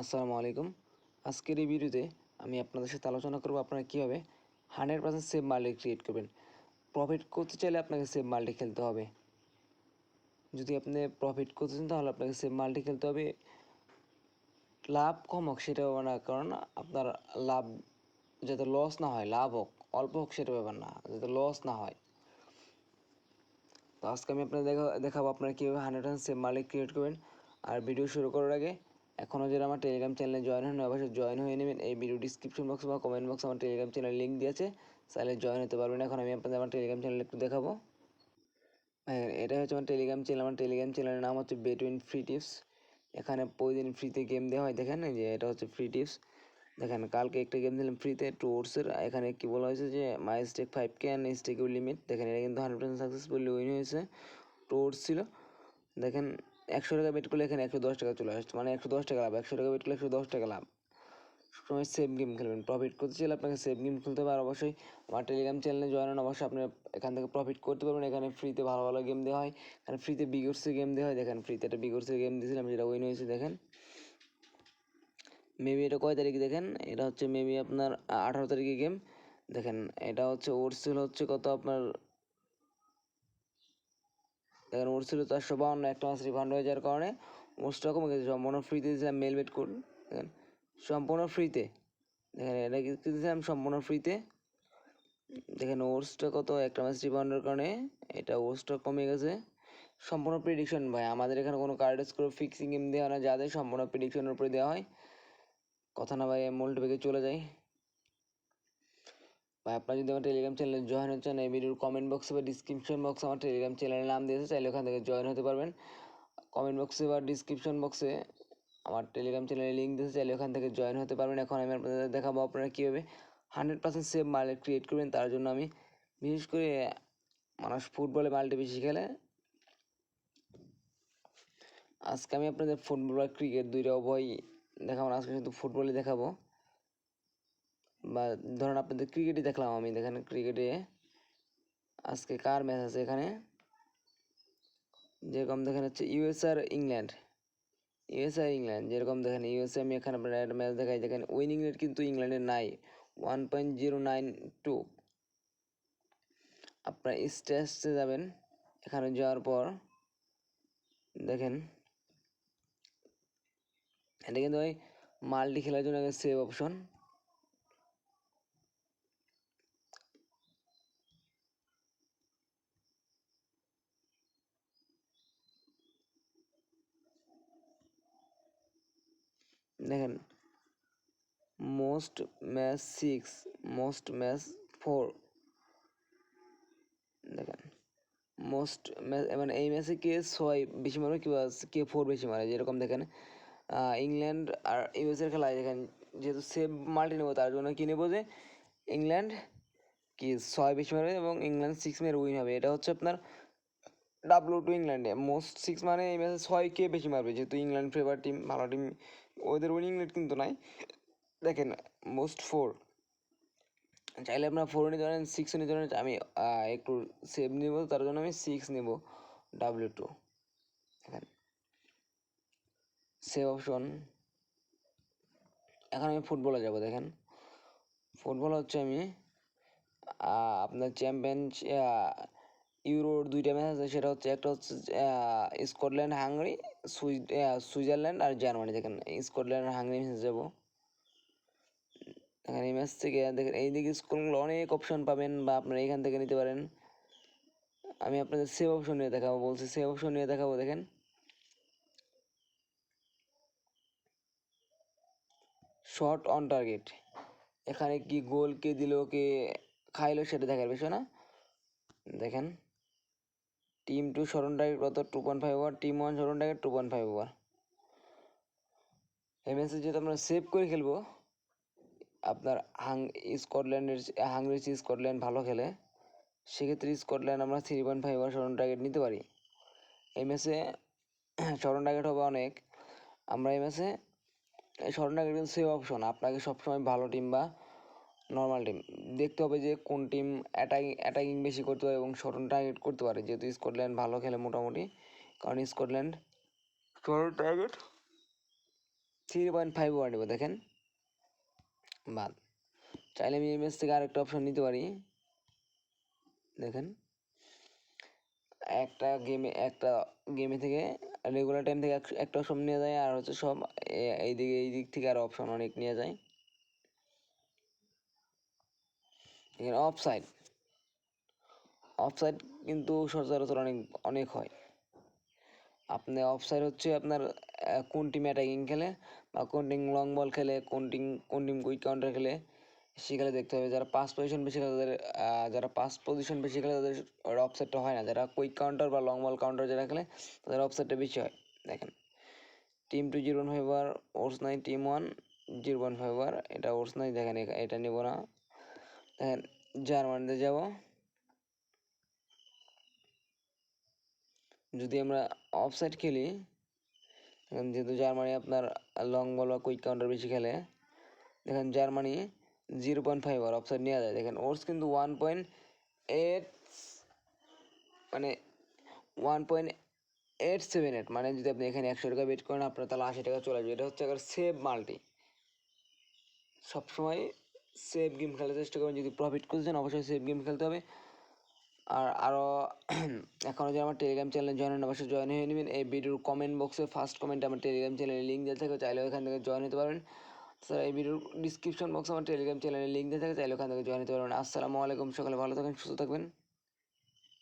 আসসালামু আলাইকুম। আজকের এই ভিডিওতে আমি আপনাদের সাথে আলোচনা করব আপনারা কীভাবে hundred percent save multi create করবেন। প্রফিট করতে চাইলে আপনাকে সেভ মাল্টি খেলতে হবে। যদি আপনি প্রফিট করতে চান তাহলে আপনাকে সেভ মাল্টি খেলতে হবে। লাভ কম হোক সেটা ব্যাপার না, কারণ আপনার লাভ যাতে লস না হয়, লাভ হোক, অল্প হোক সেটা ব্যাপার না, যাতে লস না হয়। তো আজকে আমি আপনাদের দেখা, দেখাবো আপনারা কীভাবে hundred percent save multi create করবেন। আর ভিডিও শুরু করার আগে এখনও যারা আমার টেলিগ্রাম চ্যানেলে জয়েন হন অবশ্যই জয়েন হয়ে নেবেন। এই ভিডিও ডিসক্রিপশন বক্স বা কমেন্ট বক্সে আমার টেলিগ্রাম চ্যানেল লিঙ্ক দিয়েছে তাহলে জয়েন হতে পারবেন। এখন আমি আপনাদের আমার টেলিগ্রাম চ্যানেল একটু দেখাবো। এটা হচ্ছে আমার টেলিগ্রাম চ্যানেল আমার টেলিগ্রাম চ্যানেলের নাম হচ্ছে বেটুইন ফ্রি টিপস এখানে প্রতিদিন ফ্রিতে গেম দেওয়া হয়। দেখেন যে, এটা হচ্ছে ফ্রি টিপস দেখেন, কালকে একটা গেম দিলাম ফ্রিতে টুর্সের এখানে কি বলা হয়েছে যে my stake five K and stake limit দেখেন, এটা কিন্তু হান্ড্রেড পার্সেন্ট সাকসেসফুলি উইন হয়েছে। টুর্স ছিল। দেখেন একশো টাকা বেট করলে এখানে একশো দশ টাকা চলে আসছে। মানে একশো দশ টাকা লাভ, একশো টাকা বেট করলে একশো দশ টাকা লাভ। সবসময় সেভ গেম খেলবেন। প্রফিট করতে চাইলে আপনাকে সেভ গেম খেলতে হবে। আর অবশ্যই আমার টেলিগ্রাম চ্যানেলে জয়েন হন। অবশ্যই আপনি এখান থেকে প্রফিট করতে পারবেন। এখানে ফ্রিতে ভালো ভালো গেম দেওয়া হয়। এখানে ফ্রিতে বিগোর্সের গেম দেওয়া হয়। দেখেন ফ্রিতে একটা বিগোর্সের গেম দিয়েছিলাম, যেটা উইন হয়েছে, দেখেন। মেবি এটা কয় তারিখে, দেখেন? এটা হচ্ছে মেবি আপনার আঠারো তারিখে গেম দেখেন, এটা হচ্ছে ওর সেল হচ্ছে কত? আপনার দেখেন, ওর ছিল চারশো বাউন্ন, একটা মাস রিফান্ড হয়ে যাওয়ার কারণে মোস্টটা কমে গেছে, সম্পূর্ণ ফ্রিতে দিয়েছিলাম মেল বেট কোড দেখেন, সম্পূর্ণ ফ্রিতে দেখেন, এটা কি দিয়েছিলাম সম্পূর্ণ ফ্রিতে দেখেন ওর্সটা কত, একটা মাস রিফান্ডের কারণে এটা ওর্সটা কমে গেছে, সম্পূর্ণ প্রিডিকশন ভাই, আমাদের এখানে কোনো কার্ড স্কোর ফিক্সিং গেম দেওয়া না, যাদের সম্পূর্ণ প্রিডিকশনের উপরে দেওয়া হয়, কথা না ভাই মোল্ড বেগে চলে যায় ভাই, আপনারা যদি আমার টেলিগ্রাম চ্যানেলে জয়েন হতে চান, এই ভিডিওর কমেন্ট বক্সে বা ডিসক্রিপশন বক্সে আমার টেলিগ্রাম চ্যানেলের নাম দিয়েছে, চাইলে ওখান থেকে জয়েন হতে পারবেন। কমেন্ট বক্সে বা ডিসক্রিপশন বক্সে আমার টেলিগ্রাম চ্যানেলের লিঙ্ক দিয়েছে, চাইলে ওখান থেকে জয়েন হতে পারবেন। এখন আমি আপনাদের দেখাবো আপনারা কীভাবে hundred percent safe market create করবেন। তার জন্য আমি বিশেষ করে মানুষ ফুটবলে মাল্টি বেশি খেলে। আজকে আমি আপনাদের ফুটবল আর ক্রিকেট দুইটা উভয় দেখাবো আজকে শুধু ফুটবলই দেখাবো। বা ধরুন আপনাদের ক্রিকেটই দেখলাম আমি, দেখেন ক্রিকেটে আজকে কার ম্যাচ আছে এখানে? যেরকম দেখেন হচ্ছে ইউএস আর ইংল্যান্ড ইউএস আর ইংল্যান্ড যেরকম দেখেন ইউএসএ আমি এখানে আপনার একটা ম্যাচ দেখাই, দেখেন উইনিং রেট কিন্তু ইংল্যান্ডের নাই one point zero nine two আপনার স্টেজে যাবেন, এখানে যাওয়ার পর দেখেন, এটা কিন্তু ওই মাল্টি খেলার জন্য সেভ অপশন দেখেন most match six most match four দেখেন মোস্ট ম্যাচ মানে এই ম্যাচে কে ছয় বেশি মারে কি কে ফোর বেশি মারে, যেরকম দেখেন ইংল্যান্ড আর ইউএসের খেলায় দেখেন, যেহেতু সেভ মাল্টি নেব, তার জন্য কী নেব যে ইংল্যান্ড কি ছয় বেশি মারবে এবং ইংল্যান্ড সিক্স মেরে উইন হবে। এটা হচ্ছে আপনার ডাব্লু টু ইংল্যান্ডে মোস্ট সিক্স মানে এই ম্যাচে ছয় কে বেশি মারবে, যেহেতু ইংল্যান্ড ফেভার টিম ভালো টিম ওদের উইনিং রেট কিন্তু নাই। দেখেন মোস্ট ফোর চাইলে আপনার ফোর নিতে পারেন সিক্স নিতে পারেন আমি একটু সেভ নেব, তার জন্য আমি সিক্স নেব ডাব্লিউ টু দেখেন। সেভ অপশন এখন আমি ফুটবলে যাব, দেখেন। ফুটবল হচ্ছে আমি আপনার চ্যাম্পিয়ন ইউরোর দুইটা ম্যাচ আছে, সেটা হচ্ছে একটা হচ্ছে স্কটল্যান্ড, হাঙ্গারি সুইজারল্যান্ড আর জার্মানি। দেখেন স্কটল্যান্ড হাঙ্গারি ম্যাচ যাব। দেখেন, এই ম্যাচ থেকে দেখেন এই দিকে স্কুলগুলো অনেক অপশন পাবেন বা আপনারা এখান থেকে নিতে পারেন। আমি আপনাদের সেভ অপশন নিয়ে দেখাবো, বলছি সেভ অপশন নিয়ে দেখাবো, দেখেন। শর্ট অন টার্গেট এখানে কি গোল কে দিল, কে খাইলো, সেটা দেখার বিষয় না। দেখেন। Team two shot on target কত? Two point five over team one shot on target two point five over এই ম্যাচে যেহেতু আমরা সেভ করে খেলব, আপনার হাং, স্কটল্যান্ডের, হাঙ্গরি স্কটল্যান্ড ভালো খেলে, সেক্ষেত্রে স্কটল্যান্ড আমরা three point five over shot on target নিতে পারি। এই ম্যাচে শরণ টার্গেট হবে অনেক। আমরা এই ম্যাচে শরণ টার্গেট কিন্তু সেভ অপশন আপনাকে সবসময় ভালো টিম বা নর্মাল টিম দেখতে হবে যে কোন টিম অ্যাটাকিং অ্যাটাকিং বেশি করতে পারে এবং শরণ টার্গেট করতে পারে। যেহেতু স্কটল্যান্ড ভালো খেলে মোটামুটি কারণ Scotland shot on target three point five over নেব দেখেন। বাদ। চাইলে আমি এমএস থেকে আরেকটা অপশন নিতে পারি। দেখেন। একটা গেমে একটা গেমে থেকে রেগুলার টাইম থেকে এক- একটা অপশন নেওয়া যায় আর হচ্ছে সব এই দিকে এই দিক থেকে আরও অপশন অনেক নেওয়া যায়। এখানে অফ সাইড অফ সাইড কিন্তু সচরাচর অনেক অনেক হয়। আপনি অফ সাইড হচ্ছে আপনার কোন টিম অ্যাটাকিং খেলে বা কোন টিম লং বল খেলে, কোন টিম কোন টিম কুইক কাউন্টার খেলে সেখানে দেখতে হবে। যারা পাস পজিশন বেশি খেলে তাদের যারা পাস পজিশন বেশি খেলে তাদের অফ সাইডটা হয় না। যারা কুইক কাউন্টার বা লং বল কাউন্টার যারা খেলে, তাদের অফ সাইডটা বেশি হয়। দেখেন team two zero one five আর ওর্স নাই team one zero one five আর এটা ওর্স নাই দেখেন, এটা নেব না। জার্মানিতে যাব যদি আমরা অফ সাইড খেলি যেহেতু জার্মানি আপনার লং বল বা কুইক কাউন্টার বেশি খেলে দেখেন জার্মানি জিরো পয়েন্ট ফাইভ আর অফসাইড নেওয়া যায় দেখেন ওর্স কিন্তু ওয়ান পয়েন্ট এইট মানে one point eight seven eight মানে যদি আপনি এখানে একশো টাকা বেট করেন আপনার তাহলে আশি টাকা চলে আসবে এটা হচ্ছে আবার সেভ মাল্টি সবসময় সেভ গেম খেলার চেষ্টা করবেন, যদি প্রফিট চান অবশ্যই সেফ গেম খেলতে হবে। আর আরও এখনও যদি আমার টেলিগ্রাম চ্যানেলে জয়েন হন অবশ্যই জয়েন হয়ে নেবেন। এই ভিডিওর কমেন্ট বক্সে ফার্স্ট কমেন্টে আমার টেলিগ্রাম চ্যানেলে লিঙ্ক দেওয়া থাকে চাইলে ওখান থেকে জয়েন হতে পারবেন। স্যার এই ভিডিওর ডিসক্রিপশন বক্সে আমার টেলিগ্রাম চ্যানেলে লিঙ্ক দেওয়া থাকে চাইলে ওখান থেকে জয়েন হতে পারবেন। আসসালামু আলাইকুম, সকালে ভালো থাকবেন, সুস্থ থাকবেন।